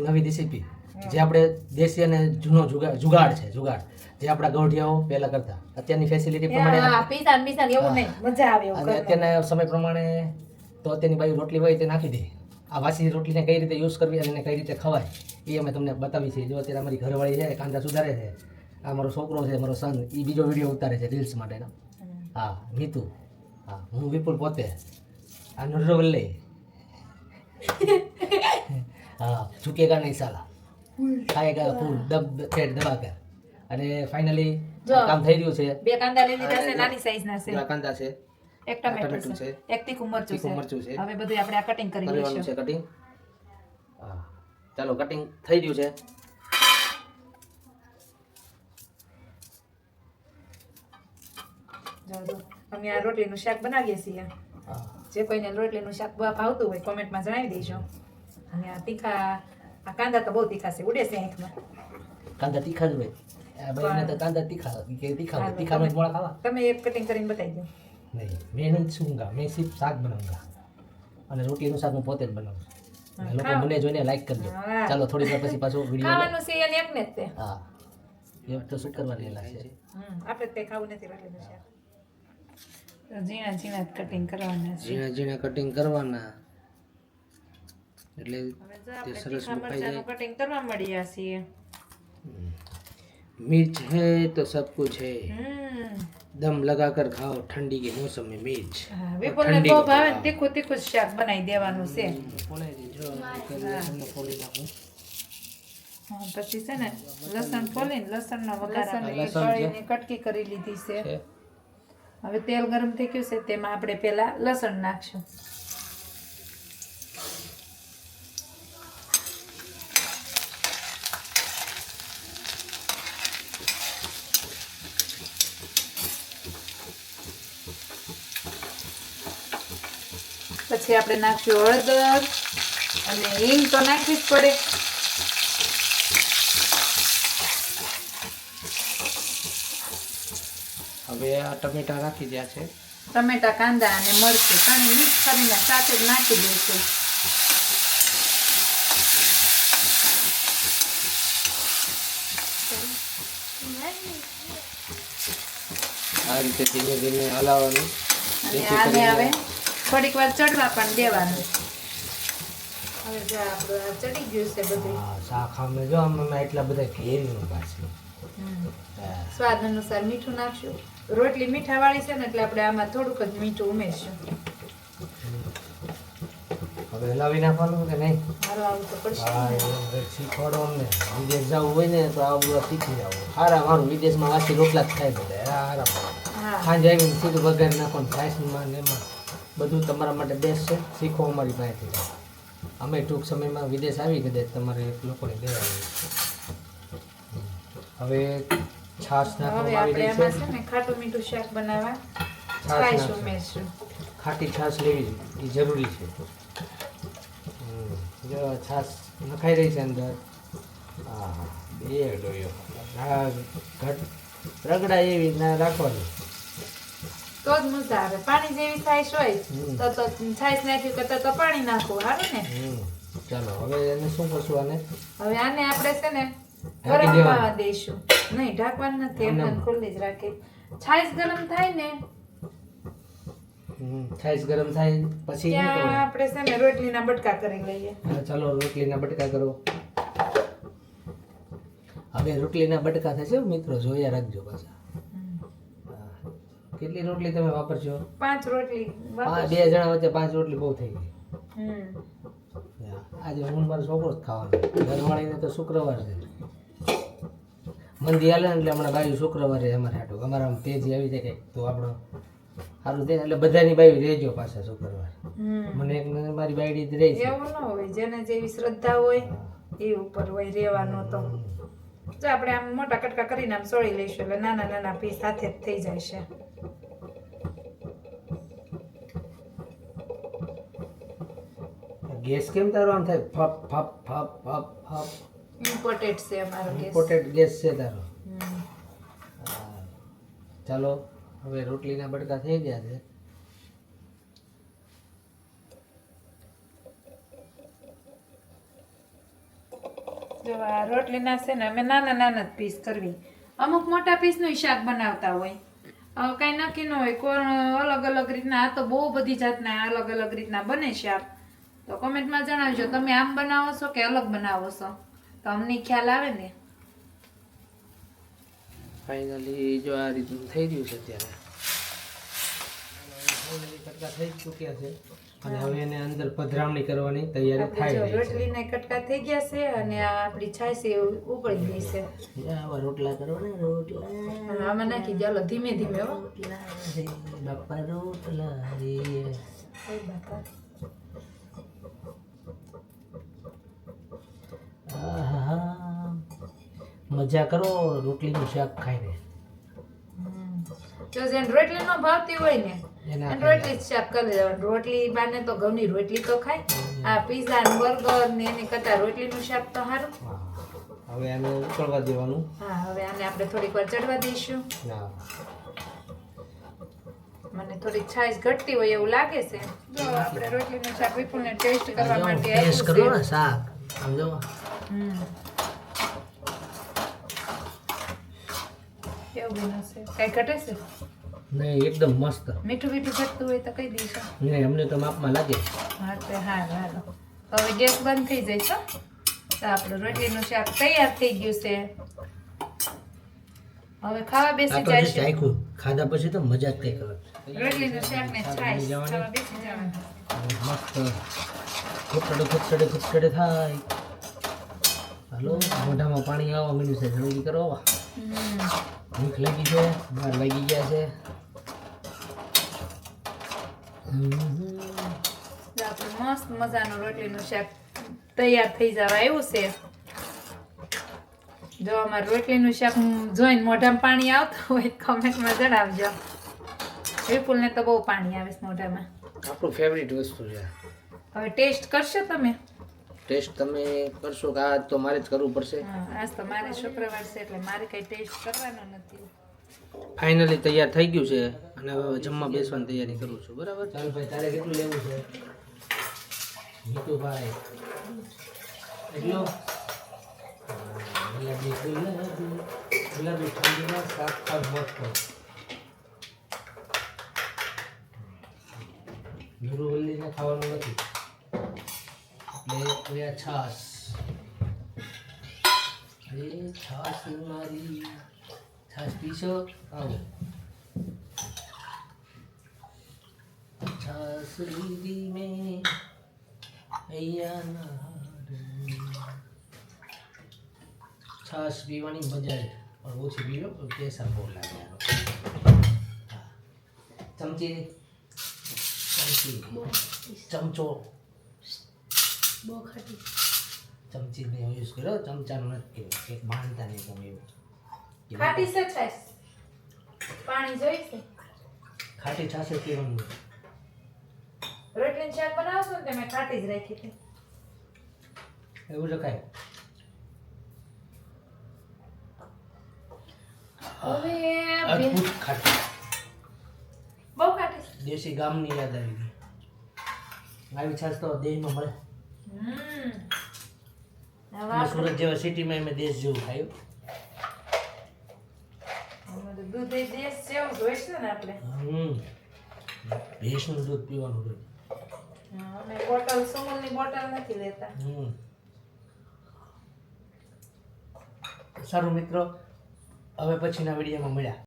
એક નવી રેસીપી જે આપણે દેશી અને જૂનો જુગાડ છે જુગાડ જે આપણા ગૌઢિયાઓ પહેલા કરતા. અત્યારની ફેસિલિટી પ્રમાણે એવું નહીં મજા આવે એવું અને અત્યારના સમય પ્રમાણે તો અત્યારની બાજુ રોટલી હોય તે નાખી દે આ વાસી રોટલીને કઈ રીતે યુઝ કરવી અને કઈ રીતે ખવાય એ અમે તમને બતાવી છે જો અત્યારે અમારી ઘરવાળી છે કાંદા સુધારે છે આ મારો છોકરો છે મારો સન એ બીજો વીડિયો ઉતારે છે રીલ્સ માટેનો. હા નીતુ. હા હું વિપુલ પોતે. આ નુરવલ્લે હા ઝુકેગા નહીં સાલા. ખાયેગા ફૂલ. દબ પેટ દબા અને ફાઇનલી. કામ થઈ રહ્યું છે. બે કાંદા લઈ લીધા છે નાની સાઈઝ ના છે. કાંદા છે. એક ટમેટું છે. એક તીખું મરચું છે. મરચું છે. હવે બધું આપણે આ કટિંગ કરી લઈશું. છે કટિંગ ચાલો કટિંગ થઈ ગયું છે. અમે આ રોટલીનું શાક બનાવીએ છીએ. જે કોઈને રોટલીનું શાક ભાવતું હોય કોમેન્ટમાં જણાવી દેજો. અને આ તીખા આ કાંદા તો બહુ તીખા છે ઉડે છે આંખમાં કાંદા તીખા જ હોય. આ તો કાંદા તીખા કે તીખા તીખા में મોળા ખાવા. તમે એક કટિંગ કરીને બતાવી દો. નહીં મેં નહીં છૂંગા મેં સિર્ફ શાક બનાવુંગા અને રોટલીનું શાક હું પોતે જ બનાવું. લોકો મને જોઈને લાઈક કરજો. ચાલો થોડી વાર પછી પાછો વીડિયો ખાવાનું છે એને એકને જ તે હા. એ તો શું કરવા લેલા છે આપણે તે ખાવું નથી રોટલીનું શાક. ઝીણા ઝીણા કટિંગ કરવાના ઝીણા ઝીણા કટિંગ કરવાના. એટલે હવે જો તે આપણે સરસ તીખા મુકાઈ મરચાંનું કટિંગ કરવા મળ્યા છીએ मिर्च है तो सब कुछ है હમ दम लगा कर खाओ ठंडी के मौसम में मिर्च હા વિપુલને ઠંડી બહુ કપડાં. ભાવે ને તીખું તીખું જ શાક બનાવી દેવાનું છે ફોલાઈ દીજો લસણને ફોલી નાખું હા, પછી છે ને લસણ ફોલીને લસણનો વઘાર આપણે લસણ છે. કળીને કટકી કરી લીધી છે છે હવે તેલ ગરમ થઈ ગયું છે તેમાં આપણે પેલા લસણ નાખશું પછી આપણે નાખશું હળદર અને હિંગ તો નાખવી જ પડે. હવે આ ટમેટા નાખી દ્યા છે. ટમેટા કાંદા અને મરચું પાણી મિક્સ કરીને સાથે જ નાખી દઈશું. આ રીતે ધીમે ધીમે હલાવવાનું. આને હવે થોડીક વાર ચડવા પણ દેવાનું. હવે જો આપણું આ ચડી ગયું છે બધું. શાક અમે જો એટલા બધા ઘેરીનું પાછું સ્વાદ અનુસાર મીઠું નાખશું. રોટલી મીઠા વાળી છે ને એટલે આપણે આમાં થોડુંક જ મીઠું ઉમેરશું. હવે હલાવી નાખવાનું કે નહીં? આવું તો પડશે. શીખવાડો અમને. વિદેશ જવું હોય ને તો આવું બધું શીખી જવું સારા મારું વિદેશમાં વાસી રોટલા જ થાય બધા. હારા હા સાંજે આવીને સીધું વઘાર નાખો ને છાશમાં ને એમાં બધું તમારા માટે બેસ્ટ છે. શીખો અમારી પાસેથી. અમે ટૂંક સમયમાં વિદેશ આવી કદાચ તમારે લોકોને દેવા હવે છાશ નાખવામાં આવી રહી છે. છે ખાટું મીઠું શાક બનાવવા. છાશ ઉમેરશું ખાટી છાશ લેવી એ જરૂરી છે. જો છાશ નખાઈ રહી છે અંદર. હા હા બે ડોયો. હા ઘટ. રગડા એવી રીતના રાખવાની. તો જ મજા આવે પાણી જેવી છાશ હોય. તો તો છાશ નાખ્યું કરતા તો પાણી નાખવું સારું ને ચાલો હવે એને શું કરશું આને હવે આને આપણે છે ને ગરમ થવા દઈશું નહીં ઢાંકવાનું નથી એમને. ખુલ્લી જ રાખી છાશ ગરમ થાય ને. છાશ ગરમ થાય પછી? આપણે છે ને રોટલીના બટકા કરી લઈએ ચાલો રોટલીના બટકા કરો હવે રોટલીના બટકા થશે મિત્રો જોયા રાખજો પાછા. કેટલી રોટલી તમે વાપરશો પાંચ રોટલી બે જણા વચ્ચે પાંચ રોટલી બહુ થઈ ગઈ. આજે હું મારો છોકરો જ ખાવાનો. ઘરવાળીને તો શુક્રવાર છે. મંદી હાલે એટલે હમણાં બાયું શુક્રવારે અમારે હાટું. અમારા આમ તેજી આવી જાય કંઈક તો આપણો સારું થાય એટલે બધાની બાયું રહેજો પાછા શુક્રવાર. મને એક મારી બાયડી જ રહી એવું ન હોય જેને જેવી શ્રદ્ધા હોય એ ઉપર હોય રહેવાનું તો. આપણે આમ મોટા કટકા કરીને આમ સોળી લઈશું એટલે નાના નાના પીસ સાથે જ થઈ જાય છે. ગેસ કેમ તારો આમ થાય? ફપ ફપ ફપ ફપ ફપ. ઇમ્પોર્ટેડ છે અમારો ગેસ. ઇમ્પોર્ટેડ ગેસ છે તારો. ચાલો હવે રોટલીના બડકા થઈ ગયા છે. જો આ રોટલીના છે ને અમે નાના નાના જ પીસ કરવી. અમુક મોટા પીસનું શાક બનાવતા હોય. કાંઈ નક્કી ન હોય કોણ અલગ અલગ રીતના આ તો બહુ બધી જાતના અલગ અલગ રીતના બને શાક. તો કોમેન્ટમાં જણાવજો તમે આમ બનાવો છો કે અલગ બનાવો છો? તો અમને ખ્યાલ આવે ને? ફાઇનલી જો આ રીતનું થઈ ગયું છે અત્યારે. થઈ ચૂક્યા છે અને હવે એને અંદર પધરામણી કરવાની તૈયારી થાય છે. રોટલીના કટકા થઈ ગયા છે અને આ આપણી છાશ એ ઉકળી ગઈ છે. આવા રોટલા કરો ને રોટલા આમાં નાખી દે ધીમે ધીમે હો. રોટલા બાપા રોટલા રે. બાપા. મજા કરો રોટલીનું શાક ખાઈને. જો જેને રોટલી નો ભાવતી હોય ને એને રોટલી જ શાક કરી દેવાનું રોટલી બાને તો ઘઉંની રોટલી તો ખાય. આ પીઝા ને બર્ગર ને એની કરતા રોટલીનું શાક તો સારું. હવે આને ઉકળવા દેવાનું. હા હવે આને આપણે થોડીક વાર ચડવા દઈશું. ના મને થોડીક છાશ ઘટતી હોય એવું લાગે છે. જો આપણે રોટલીનું શાક વિપુલને ટેસ્ટ કરવા માટે ટેસ્ટ કરો ને શાક. સમજો હમ. કેવું બન્યું કઈ ઘટે છે? નહીં એકદમ મસ્ત. મીઠું મીઠું ઘટતું હોય તો કહી દઈશું નહીં અમને તો માપમાં લાગે. હા તે હા હાલો. હવે ગેસ બંધ થઈ જાય છે તો આપણું રોટલીનું શાક તૈયાર થઈ ગયું છે. હવે ખાવા બેસી આપણે જે ખાધા પછી તો મજા જ કઈ અલગ રોટલીનું શાક ને છાશ ખાવા બેસી જવાનું. મસ્ત. ખુચડે ખુચડે ખુચડે થાય. હાલો મોઢામાં પાણી આવવા માંડ્યું છે જલ્દી કરો. ભૂખ લાગી છે માર લાગી ગયા છે. મસ્ત મજાનું રોટલીનું શાક તૈયાર થઈ જવા એવું છે. જો અમારે રોટલીનું શાક જોઈને મોઢામાં પાણી આવતું હોય કમેન્ટમાં જણાવજો. વિપુલને તો બહુ પાણી આવે છે મોઢામાં. આપણું ફેવરિટ વસ્તુ છે. હવે ટેસ્ટ કરશો તમે? ટેસ્ટ તમે કરશો કે આ તો મારે જ કરવું પડશે? આજ તો મારે શુક્રવાર છે એટલે મારે કઈ ટેસ્ટ કરવાનો નથી. ફાઇનલી તૈયાર થઈ ગયું છે અને હવે જમવા બેસવાની તૈયારી કરું છું બરાબર? ચાલ ભાઈ તારે કેટલું લેવું છે? મીઠુભાઈ એટલું? ગુલાબી ગુલાબી ગુલાબી ઠંડીમાં શાક ખાવ મસ્ત જીરું ખાવાનું નથી. એટલે હવે આ છાશ અરે છાશ મારી છાશ પીશો આવો છાશ લીધી મેં અહીંયાના હારે. છાશ પીવાની મજા છે પણ ઓછી પીવો પણ પ્રેશર બહુ લાગે આનો. હા. ચમચી ચમચી ચમચો બહુ ખાટી. ચમચીનો યુઝ કર્યો ચમચાનો નથી કર્યો એક માનતા નહીં તમે એવું. ખાટી છે છાશ પાણી જોઈશે ખાટી છાશ પીવાનું રોટલીનું શાક બનાવશો ને તમે ખાટી જ રાખી હતી એવું રખાય અદ્ભુત ખાટી. બહુ ખાટી દેશી ગામની યાદ આવી ગઈ. આવી છાશ તો દેશમાં મળે. સુરત જેવા સિટીમાં એમ દેશ જેવું ખાયું દૂધ એ દેશ જેવું જ છે ને આપણે હમ. ભેંસનું દૂધ પીવાનું રોજ હા, અમે બોટલ સુમલની બોટલ નથી લેતા. હમ. સારું મિત્રો હવે પછીના વિડીયોમાં મળ્યા.